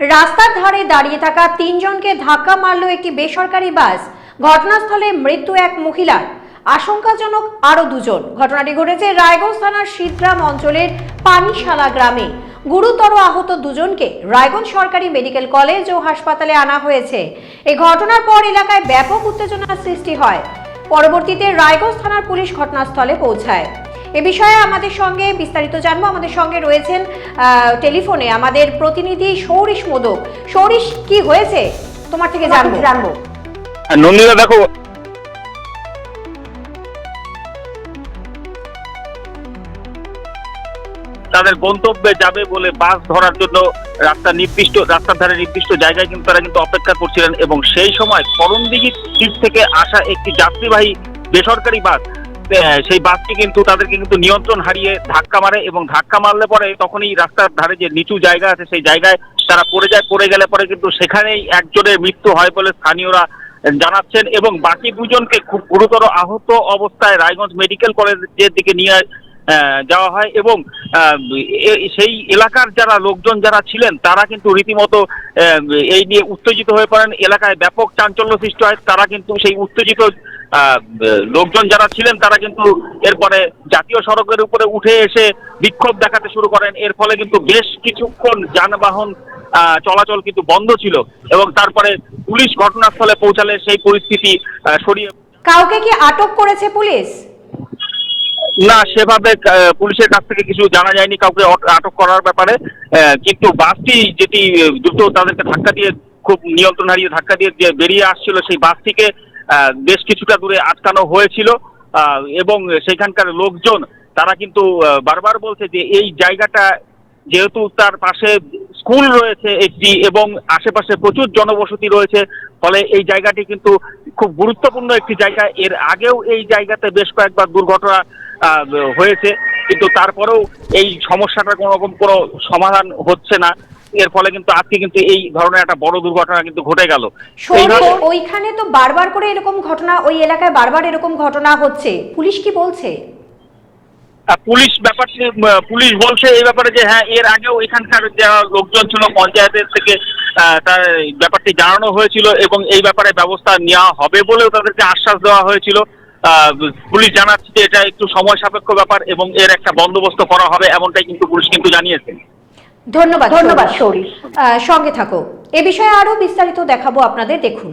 রাস্তার ধারে দাঁড়িয়ে থাকা তিনজনকে ধাক্কা মারল একটি বেসরকারি বাস। ঘটনাস্থলে মৃত্যু এক মহিলার। আশঙ্কাজনক আরও দুজন। ঘটনাটি ঘটেছে রায়গঞ্জ থানার শীতগ্রাম অঞ্চলের পানিশালা গ্রামে। গুরুতর আহত দুজনকে রায়গঞ্জ সরকারি মেডিকেল কলেজ ও হাসপাতালে আনা হয়েছে। এই ঘটনার পর এলাকায় ব্যাপক উত্তেজনার সৃষ্টি হয়। পরবর্তীতে রায়গঞ্জ থানার পুলিশ ঘটনাস্থলে পৌঁছায়। এ বিষয়ে আমাদের সঙ্গে বিস্তারিত জানব আমাদের সঙ্গে রয়েছেন টেলিফোনে আমাদের প্রতিনিধি সৌরিশ মোদক। সৌরিশ কি হয়েছে? তোমার থেকে জানব। জানব। নন্দিতা দেখো। তাদের গন্তব্যে যাবে বলে বাস ধরার জন্য রাস্তা নির্দিষ্ট রাস্তার ধারে নির্দিষ্ট জায়গায় কিন্তু তারা কিন্তু অপেক্ষা করছিলেন এবং সেই সময় করণদিঘির দিক থেকে আসা একটি যাত্রীবাহী বেসরকারি বাস সেই বাসটি কিন্তু তাদেরকে কিন্তু নিয়ন্ত্রণ হারিয়ে ধাক্কা মারে এবং ধাক্কা মারলে পরে তখনই রাস্তার ধারে যে নিচু জায়গা আছে সেই জায়গায় তারা পড়ে যায়। পড়ে গেলে পরে কিন্তু সেখানেই একজনের মৃত্যু হয় বলে স্থানীয়রা জানাচ্ছেন এবং বাকি দুজনকে খুব গুরুতর আহত অবস্থায় রায়গঞ্জ মেডিকেল কলেজের দিকে নিয়ে যাওয়া হয় এবং সেই এলাকার যারা লোকজন যারা ছিলেন তারা কিন্তু রীতিমতো এই নিয়ে উত্তেজিত হয়ে পড়েন। এলাকায় ব্যাপক চাঞ্চল্য সৃষ্টি হয়। তারা কিন্তু সেই উত্তেজিত লোকজন যারা ছিলেন তারা কিন্তু এরপরে জাতীয় সড়কের উপরে উঠে এসে বিক্ষোভ দেখাতে শুরু করেন। এর ফলে কিন্তু বেশ কিছুক্ষণ যানবাহন আহ, চলাচল কিন্তু বন্ধ ছিল এবং তারপরে পুলিশ ঘটনাস্থলে পৌঁছালে সেই পরিস্থিতি সরিয়ে কাউকে কি আটক করেছে পুলিশ? না সেভাবে পুলিশের কাছ থেকে কিছু জানা যায়নি কাউকে আটক করার ব্যাপারে। আহ, কিন্তু বাসটি যেটি দ্রুত তাদেরকে ধাক্কা দিয়ে খুব নিয়ন্ত্রণ হারিয়ে ধাক্কা দিয়ে বেরিয়ে আসছিল সেই বাসটিকে বেশ কিছুটা দূরে আটকানো হয়েছিল। এবং সেখানকার লোকজন, তারা কিন্তু বারবার বলছে যে এই জায়গাটা যেহেতু তার পাশে স্কুল রয়েছে একটি এবং আশেপাশে প্রচুর জনবসতি রয়েছে, ফলে এই জায়গাটি কিন্তু খুব গুরুত্বপূর্ণ একটি জায়গা। এর আগেও এই জায়গাতে বেশ কয়েকবার দুর্ঘটনা হয়েছে, কিন্তু তারপরেও এই সমস্যাটার কোনো রকম কোনো সমাধান হচ্ছে না। এর ফলে কিন্তু আজকে কিন্তু এই ধরনের একটা বড় দুর্ঘটনা কিন্তু ঘটে গেল। ওইখানে তো বারবার করে এরকম ঘটনা ওই এলাকায় বারবার এরকম ঘটনা হচ্ছে। পুলিশ কি বলছে? পুলিশ ব্যাপারটি পুলিশ বলছে এই ব্যাপারে যে হ্যাঁ এর আগেও এখানকার যারা লোকজন ছিল পঞ্চায়েতের থেকে তার ব্যাপারটি জানানো হয়েছিল এবং এই ব্যাপারে ব্যবস্থা নেওয়া হবে বলেও তাদেরকে আশ্বাস দেওয়া হয়েছিল। আহ, পুলিশ জানাচ্ছে যে এটা একটু সময় সাপেক্ষ ব্যাপার এবং এর একটা বন্দোবস্ত করা হবে এমনটাই কিন্তু পুলিশ কিন্তু জানিয়েছে। ধন্যবাদ ধন্যবাদ সৌরিশ সঙ্গে থাকো। এ বিষয়ে আরও বিস্তারিত দেখাবো আপনাদের। দেখুন।